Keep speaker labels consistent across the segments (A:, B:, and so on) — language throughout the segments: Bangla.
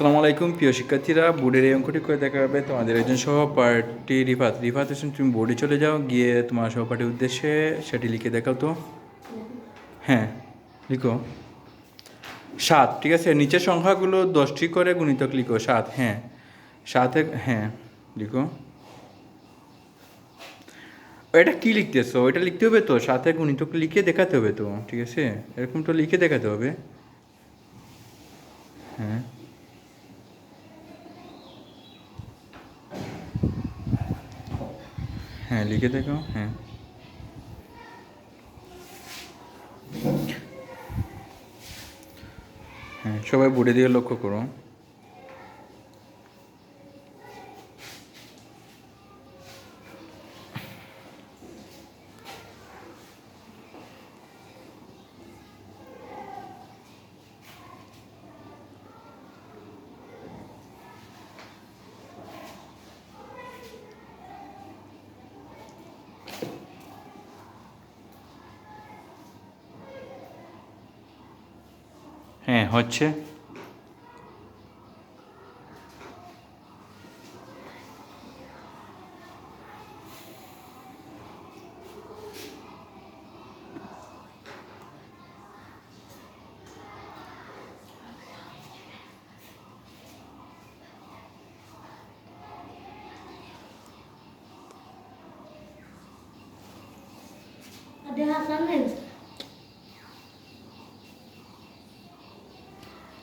A: সালামু আলাইকুম প্রিয় শিক্ষার্থীরা। বোর্ডের এই অঙ্কটি করে দেখা হবে তোমাদের একজন সহপাঠী, রিফাত। রিফাত হোসেন তুমি বোর্ডে চলে যাও, গিয়ে তোমার সহপাঠীর উদ্দেশ্যে সেটি লিখে দেখাও তো। হ্যাঁ লিখো। সাত, ঠিক আছে? নিচের সংখ্যাগুলো দশটি করে গুণিতক লিখো। সাত হ্যাঁ। সাতে হ্যাঁ লিখো। এটা কি লিখতেছো? এটা লিখতে হবে তো? সাথে গুণিতক লিখে দেখাতে হবে তো, ঠিক আছে? এরকম তো লিখে দেখাতে হবে। হ্যাঁ। হ্যাঁ লিখে দেখো হ্যাঁ। হ্যাঁ সবাই বুড়ে দিয়ে লক্ষ্য করো। হ্যাঁ হচ্ছে
B: Ada Hasan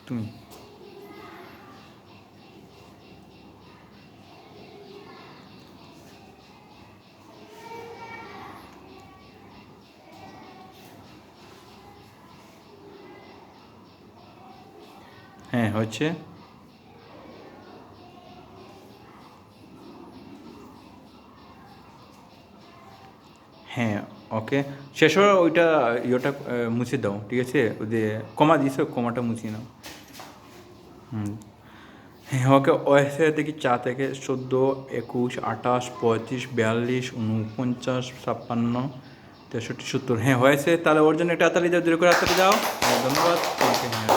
A: তুমি। হ্যাঁ হচ্ছে হ্যাঁ ওকে শেষ হয়ে ওইটা ইয়েটা মুছে দাও ঠিক আছে? ওই যে কমা দিয়েছ কমাটা মুছিয়ে নাও। হুম। হ্যাঁ ওকে ওয়েসে দেখি চা থেকে চোদ্দ একুশ আঠাশ পঁয়ত্রিশ বিয়াল্লিশ উনপঞ্চাশ ছাপ্পান্ন তেষট্টি সত্তর। হ্যাঁ হয়েছে। তাহলে ওর জন্য একটা আতালি দাও দূরে করে আতালি দাও। হ্যাঁ, ধন্যবাদ। হ্যাঁ।